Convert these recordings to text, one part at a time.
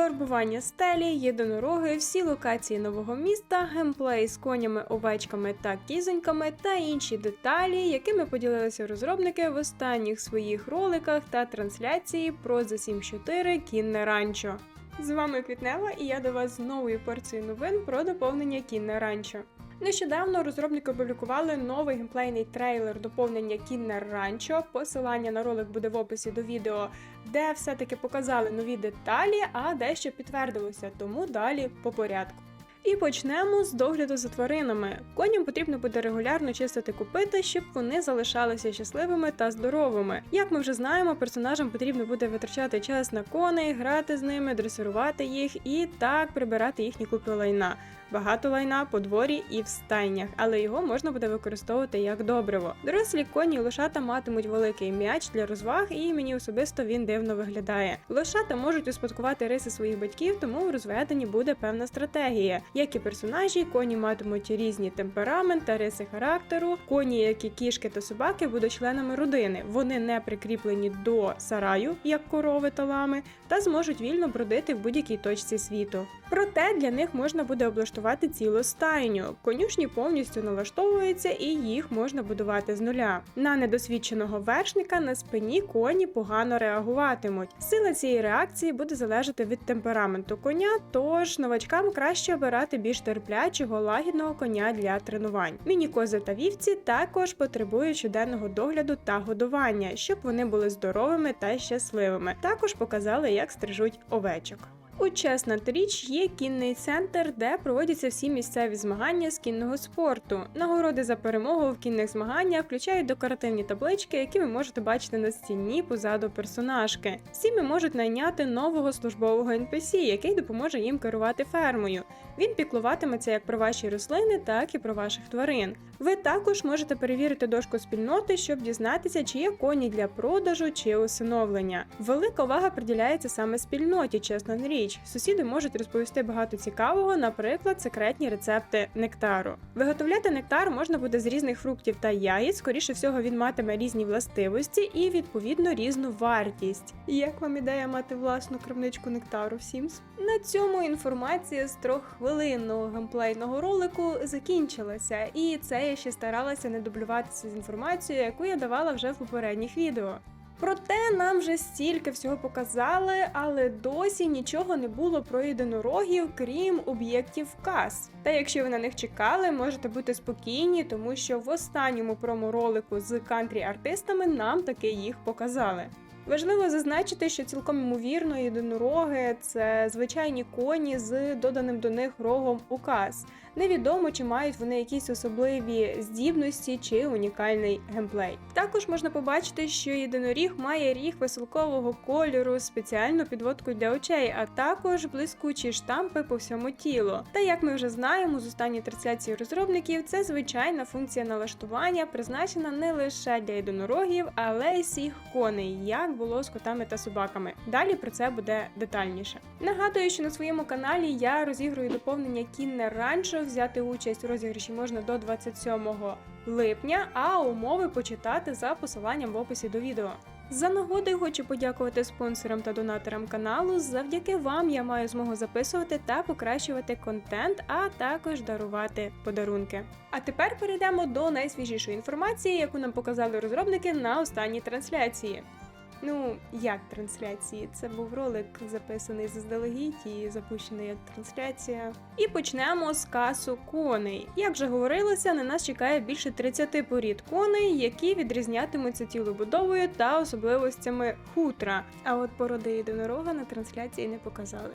фарбування стелі, єдинороги, всі локації нового міста, геймплей з конями, овечками та кізоньками та інші деталі, якими поділилися розробники в останніх своїх роликах та трансляції про The Sims 4 Кінне Ранчо. З вами Квітнева, і я до вас з новою порцією новин про доповнення Кінне Ранчо. Нещодавно розробники опублікували новий геймплейний трейлер доповнення Кіннер Ранчо. Посилання на ролик буде в описі до відео, де все-таки показали нові деталі, а дещо підтвердилося, тому далі по порядку. І почнемо з догляду за тваринами. Коням потрібно буде регулярно чистити копита, щоб вони залишалися щасливими та здоровими. Як ми вже знаємо, персонажам потрібно буде витрачати час на коней, грати з ними, дресирувати їх і так прибирати їхні купи лайна. Багато лайна по дворі і в стайнях, але його можна буде використовувати як добриво. Дорослі коні лошата матимуть великий м'яч для розваг, і мені особисто він дивно виглядає. Лошата можуть успадкувати риси своїх батьків, тому в розведенні буде певна стратегія. Як і персонажі, коні матимуть різні темперамент та риси характеру. Коні, як і кішки та собаки, будуть членами родини. Вони не прикріплені до сараю, як корови та лами, та зможуть вільно бродити в будь-якій точці світу. Проте для них можна буде облаштувати цілу стайню. Конюшні повністю налаштовуються і їх можна будувати з нуля. На недосвідченого вершника на спині коні погано реагуватимуть. Сила цієї реакції буде залежати від темпераменту коня, тож новачкам краще обирати більш терплячого, лагідного коня для тренувань. Міні-кози та вівці також потребують щоденного догляду та годування, щоб вони були здоровими та щасливими. Також показали, як стрижуть овечок. У Чеснат Річ є кінний центр, де проводяться всі місцеві змагання з кінного спорту. Нагороди за перемогу в кінних змаганнях включають декоративні таблички, які ви можете бачити на стіні позаду персонажки. Сім'ї можуть найняти нового службового NPC, який допоможе їм керувати фермою. Він піклуватиметься як про ваші рослини, так і про ваших тварин. Ви також можете перевірити дошку спільноти, щоб дізнатися, чи є коні для продажу чи усиновлення. Велика увага приділяється саме спільноті, чесно на річ. Сусіди можуть розповісти багато цікавого, наприклад, секретні рецепти нектару. Виготовляти нектар можна буде з різних фруктів та яєць. Скоріше всього, він матиме різні властивості і відповідно різну вартість. Як вам ідея мати власну крамничку нектару в Sims? На цьому інформація з трьоххвилинного геймплейного ролику закінчилася, і це я ще старалася не дублюватися з інформацією, яку я давала вже в попередніх відео. Проте нам вже стільки всього показали, але досі нічого не було про єдинорогів, крім об'єктів каз. Та якщо ви на них чекали, можете бути спокійні, тому що в останньому промо-ролику з кантрі-артистами нам таки їх показали. Важливо зазначити, що цілком ймовірно єдинороги це звичайні коні з доданим до них рогом указ. Невідомо, чи мають вони якісь особливі здібності чи унікальний геймплей. Також можна побачити, що єдиноріг має ріг веселкового кольору, спеціальну підводку для очей, а також блискучі штампи по всьому тілу. Та як ми вже знаємо з останньої трансляції розробників, це звичайна функція налаштування, призначена не лише для єдинорогів, але й всіх коней, як було з котами та собаками. Далі про це буде детальніше. Нагадую, що на своєму каналі я розігрую доповнення кінне ранчо. Взяти участь у розіграші можна до 27 липня, а умови почитати за посиланням в описі до відео. За нагодою хочу подякувати спонсорам та донаторам каналу. Завдяки вам я маю змогу записувати та покращувати контент, а також дарувати подарунки. А тепер перейдемо до найсвіжішої інформації, яку нам показали розробники на останній трансляції. Ну, як трансляції? Це був ролик записаний заздалегідь і запущений як трансляція. І почнемо з касу коней. Як вже говорилося, на нас чекає більше 30 порід коней, які відрізнятимуться тілобудовою та особливостями хутра. А от породи єдинорога на трансляції не показали.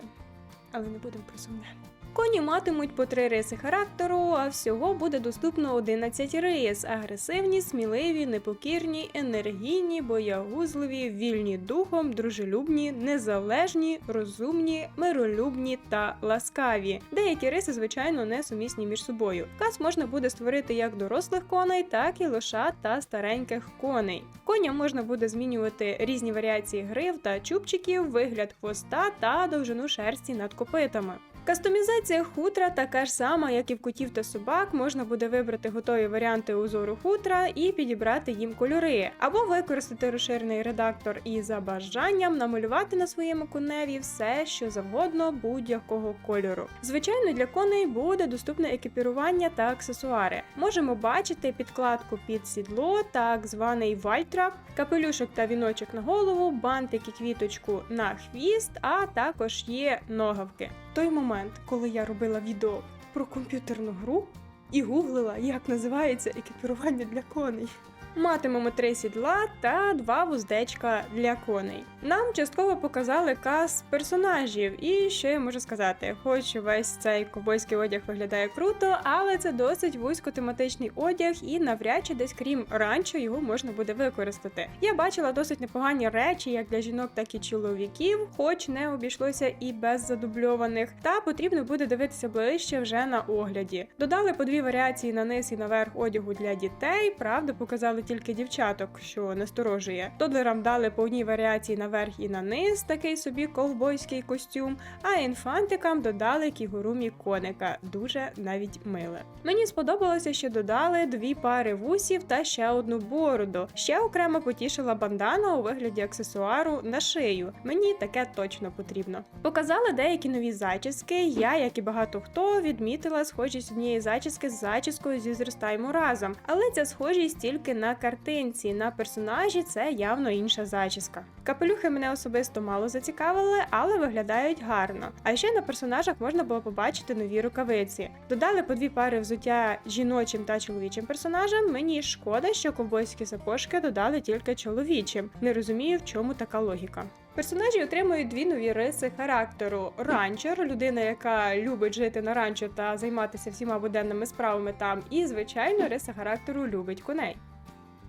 Але не будемо про сумне. Коні матимуть по три риси характеру, а всього буде доступно 11 рис: агресивні, сміливі, непокірні, енергійні, боягузливі, вільні духом, дружелюбні, незалежні, розумні, миролюбні та ласкаві. Деякі риси, звичайно, не сумісні між собою. Кас можна буде створити як дорослих коней, так і лошад та стареньких коней. Коням можна буде змінювати різні варіації грив та чубчиків, вигляд хвоста та довжину шерсті над копитами. Кастомізація хутра така ж сама, як і в котів та собак. Можна буде вибрати готові варіанти узору хутра і підібрати їм кольори, або використати розширений редактор і за бажанням намалювати на своєму коневі все, що завгодно будь-якого кольору. Звичайно, для коней буде доступне екіпірування та аксесуари. Можемо бачити підкладку під сідло, так званий вальтрап, капелюшок та віночок на голову, бантик і квіточку на хвіст, а також є ногавки. Той момент, коли я робила відео про комп'ютерну гру і гуглила, як називається екіпірування для коней. Матимемо три сідла та два вуздечка для коней. Нам частково показали каз персонажів, і що я можу сказати, хоч весь цей ковбойський одяг виглядає круто, але це досить вузькотематичний одяг, і навряд чи десь крім ранчо його можна буде використати. Я бачила досить непогані речі, як для жінок, так і чоловіків, хоч не обійшлося і без задубльованих. Та потрібно буде дивитися ближче вже на огляді. Додали по дві варіації на низ і наверх одягу для дітей. Правда, показали тільки дівчаток, що насторожує. Тодлерам дали по одній варіації наверх і на низ, такий собі ковбойський костюм. А інфантикам додали кігурумі коника, дуже навіть миле. Мені сподобалося, що додали дві пари вусів та ще одну бороду. Ще окремо потішила бандана у вигляді аксесуару на шию. Мені таке точно потрібно. Показали деякі нові зачіски. Я, як і багато хто, відмітила схожість однієї зачіски з зачіскою зі зростаємо разом, але ця схожість тільки на картинці. На персонажі це явно інша зачіска. Капелюхи мене особисто мало зацікавили, але виглядають гарно. А ще на персонажах можна було побачити нові рукавиці. Додали по дві пари взуття жіночим та чоловічим персонажам. Мені шкода, що ковбойські сапожки додали тільки чоловічим. Не розумію, в чому така логіка. Персонажі отримують дві нові риси характеру: ранчер, людина, яка любить жити на ранчо та займатися всіма буденними справами там, і звичайно, риса характеру любить коней.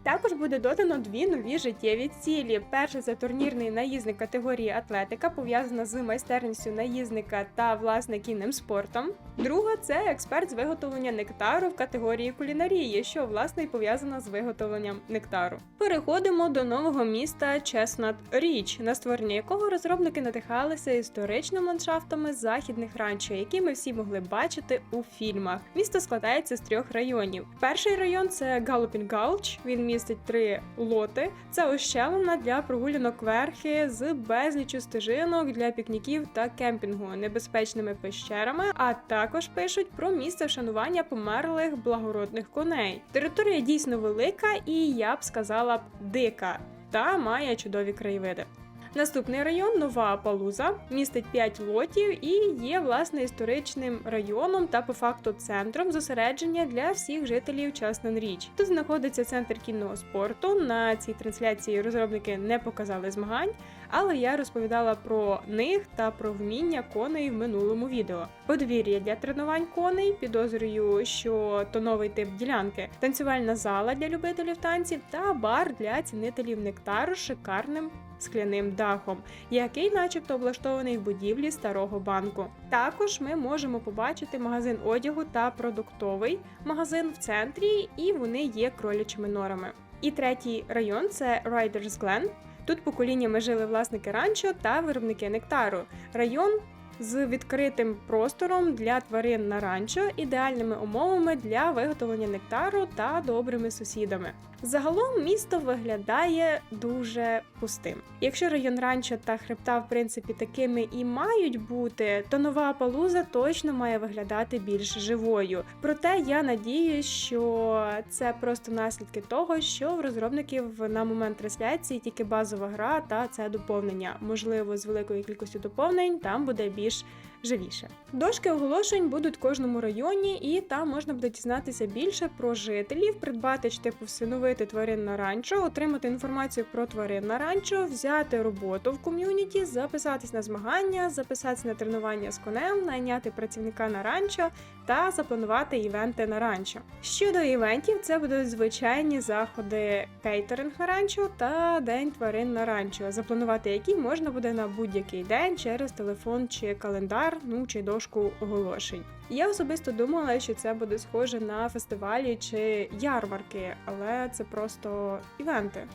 Також буде додано дві нові життєві цілі. Перше це турнірний наїзник категорії атлетика, пов'язана з майстерністю наїзника та власне кінним спортом. Друга це експерт з виготовлення нектару в категорії кулінарії, що власне і пов'язана з виготовленням нектару. Переходимо до нового міста Чеснат Річ, на створення якого розробники надихалися історичними ландшафтами західних ранчо, які ми всі могли бачити у фільмах. Місто складається з трьох районів. Перший район це Галупін Галч. Він містить три лоти. Це ущелина для прогулянок верхи з безлічю стежинок для пікніків та кемпінгу, небезпечними пещерами, а також пишуть про місце вшанування померлих благородних коней. Територія дійсно велика і я б сказала б дика, та має чудові краєвиди. Наступний район Нова Палуза, містить 5 лотів і є власне історичним районом та по факту центром зосередження для всіх жителів Часнен Річ. Тут знаходиться центр кінного спорту. На цій трансляції розробники не показали змагань, але я розповідала про них та про вміння коней в минулому відео. Подвір'я для тренувань коней, підозрюю, що то новий тип ділянки, танцювальна зала для любителів танців та бар для цінителів нектару з шикарним скляним дахом, який, начебто, облаштований в будівлі старого банку. Також ми можемо побачити магазин одягу та продуктовий магазин в центрі, і вони є кролячими норами. І третій район це Riders Glen. Тут поколіннями жили власники ранчо та виробники нектару. Район з відкритим простором для тварин на ранчо, ідеальними умовами для виготовлення нектару та добрими сусідами. Загалом місто виглядає дуже пустим. Якщо район ранчо та хребта, в принципі, такими і мають бути, то нова палуза точно має виглядати більш живою. Проте я надіюсь, що це просто наслідки того, що в розробників на момент трансляції тільки базова гра та це доповнення. Можливо, з великою кількістю доповнень там буде більш живіше. Дошки оголошень будуть в кожному районі, і там можна буде дізнатися більше про жителів, придбати чи типу всиновити тварин на ранчо, отримати інформацію про тварин на ранчо, взяти роботу в ком'юніті, записатись на змагання, записатися на тренування з конем, найняти працівника на ранчо та запланувати івенти на ранчо. Щодо івентів, це будуть звичайні заходи кейтеринг на ранчо та день тварин на ранчо, запланувати які можна буде на будь-який день через телефон чи календар, ну чи дошку оголошень. Я особисто думала, що це буде схоже на фестивалі чи ярмарки, але це просто івенти.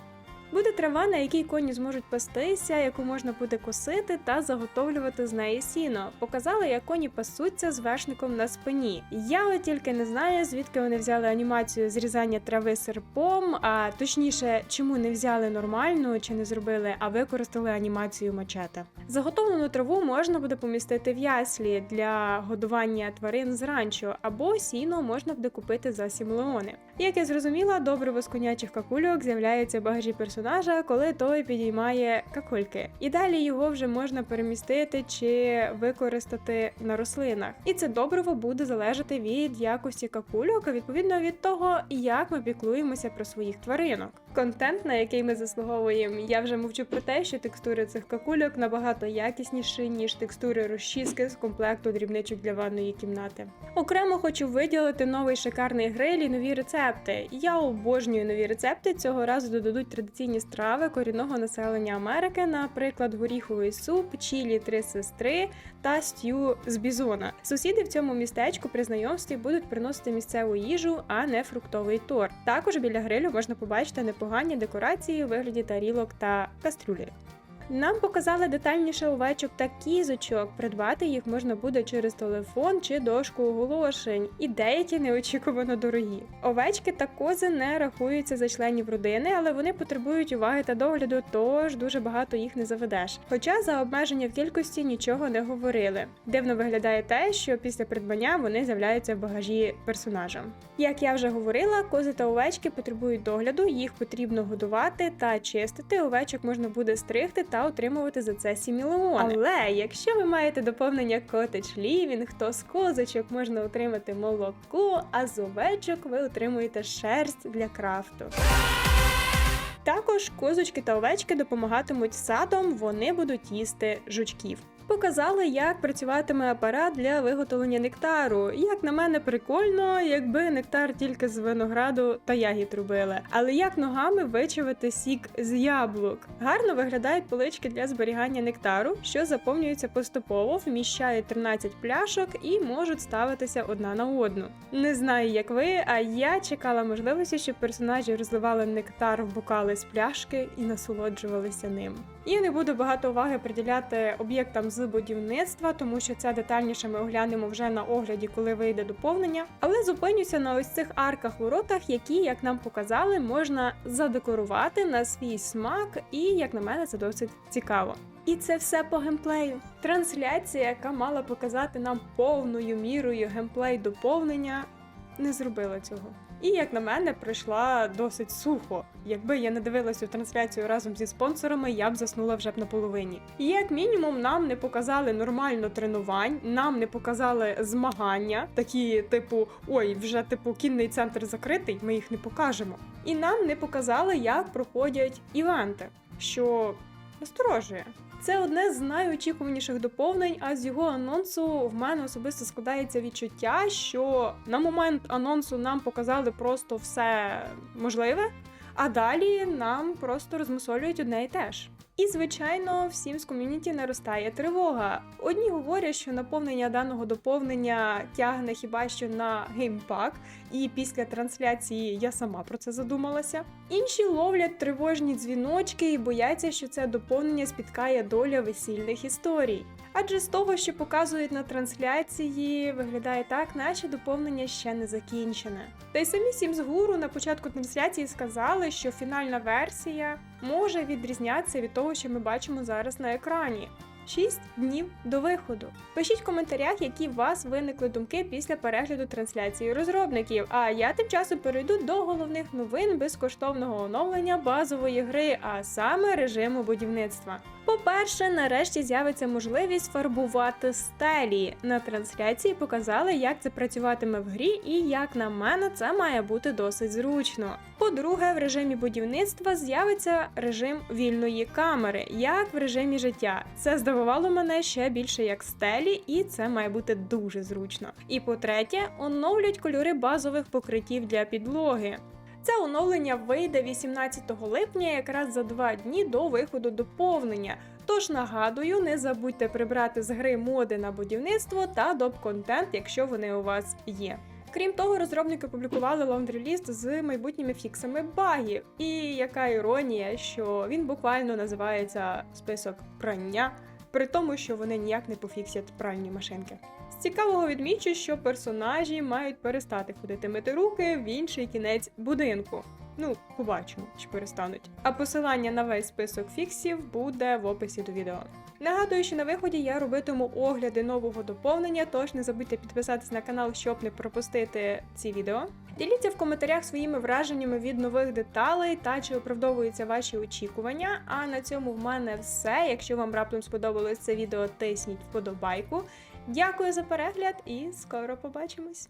Буде трава, на якій коні зможуть пастися, яку можна буде косити та заготовлювати з неї сіно. Показали, як коні пасуться з вершником на спині. Я от тільки не знаю, звідки вони взяли анімацію зрізання трави серпом, а точніше, чому не взяли нормальну чи не зробили, а використали анімацію мачете. Заготовлену траву можна буде помістити в яслі для годування тварин з або сіно можна буде купити за сімлеони. Як я зрозуміла, добриво з конячих какульок з'являється в багажі персонажа, коли той підіймає какульки. І далі його вже можна перемістити чи використати на рослинах. І це добриво буде залежати від якості какульок, а відповідно від того, як ми піклуємося про своїх тваринок. Контент, на який ми заслуговуємо, я вже мовчу про те, що текстури цих какульок набагато якісніші, ніж текстури розчіски з комплекту дрібничок для ванної кімнати. Окремо хочу виділити новий шикарний гриль і нові рецепти. Я обожнюю нові рецепти. Цього разу додадуть традиційні страви корінного населення Америки, наприклад, горіховий суп, чілі три сестри та стю з бізона. Сусіди в цьому містечку при знайомстві будуть приносити місцеву їжу, а не фруктовий торт. Також біля грилю можна побачити непогані декорації у вигляді тарілок та кастрюлі. Нам показали детальніше овечок та кізочок. Придбати їх можна буде через телефон чи дошку оголошень, і деякі неочікувано дорогі. Овечки та кози не рахуються за членів родини, але вони потребують уваги та догляду, тож дуже багато їх не заведеш. Хоча за обмеження в кількості нічого не говорили. Дивно виглядає те, що після придбання вони з'являються в багажі персонажа. Як я вже говорила, кози та овечки потребують догляду, їх потрібно годувати та чистити. Овечок можна буде стригти та отримувати за це сімілеони. Але якщо ви маєте доповнення Cottage лівінг, то з козочок можна отримати молоко, а з овечок ви отримуєте шерсть для крафту. Також козочки та овечки допомагатимуть садом, вони будуть їсти жучків. Показали, як працюватиме апарат для виготовлення нектару. Як на мене, прикольно, якби нектар тільки з винограду та ягід робили. Але як ногами вичавити сік з яблук? Гарно виглядають полички для зберігання нектару, що заповнюються поступово, вміщають 13 пляшок і можуть ставитися одна на одну. Не знаю, як ви, а я чекала можливості, щоб персонажі розливали нектар в бокали з пляшки і насолоджувалися ним. І не буду багато уваги приділяти об'єктам з будівництва, тому що це детальніше ми оглянемо вже на огляді, коли вийде доповнення. Але зупинюся на ось цих арках воротах, які, як нам показали, можна задекорувати на свій смак, і як на мене, це досить цікаво. І це все по геймплею. Трансляція, яка мала показати нам повною мірою геймплей доповнення, не зробила цього. І як на мене, пройшла досить сухо. Якби я не дивилася трансляцію разом зі спонсорами, я б заснула вже б на половині. І як мінімум, нам не показали нормально тренувань, нам не показали змагання, такі, типу, ой, вже типу кінний центр закритий, ми їх не покажемо. І нам не показали, як проходять івенти, що насторожує. Це одне з найочікуваніших доповнень, а з його анонсу в мене особисто складається відчуття, що на момент анонсу нам показали просто все можливе, а далі нам просто розмусолюють одне і те ж. І, звичайно, всім з ком'юніті наростає тривога. Одні говорять, що наповнення даного доповнення тягне хіба що на геймпак, і після трансляції я сама про це задумалася. Інші ловлять тривожні дзвіночки і бояться, що це доповнення спіткає доля весільних історій. Адже з того, що показують на трансляції, виглядає так, наче доповнення ще не закінчене. Та й самі Sims Guru на початку трансляції сказали, що фінальна версія може відрізнятися від того, що ми бачимо зараз на екрані. 6 днів до виходу. Пишіть в коментарях, які у вас виникли думки після перегляду трансляції розробників. А я тим часом перейду до головних новин безкоштовного оновлення базової гри, а саме режиму будівництва. По-перше, нарешті з'явиться можливість фарбувати стелі. На трансляції показали, як це працюватиме в грі, і як на мене, це має бути досить зручно. По-друге, в режимі будівництва з'явиться режим вільної камери, як в режимі життя. Це здивувало мене ще більше як стелі, і це має бути дуже зручно. І по-третє, оновлять кольори базових покриттів для підлоги. Це оновлення вийде 18 липня, якраз за два дні до виходу доповнення. Тож нагадую, не забудьте прибрати з гри моди на будівництво та доп-контент, якщо вони у вас є. Крім того, розробники опублікували лондрі-ліст з майбутніми фіксами багів. І яка іронія, що він буквально називається список прання, при тому, що вони ніяк не пофіксять пральні машинки. Цікавого відмічу, що персонажі мають перестати ходити мити руки в інший кінець будинку. Ну, побачимо, чи перестануть. А посилання на весь список фіксів буде в описі до відео. Нагадую, що на виході я робитиму огляди нового доповнення, тож не забудьте підписатись на канал, щоб не пропустити ці відео. Діліться в коментарях своїми враженнями від нових деталей та чи оправдовуються ваші очікування. А на цьому в мене все. Якщо вам раптом сподобалось це відео, тисніть вподобайку. Дякую за перегляд і скоро побачимось!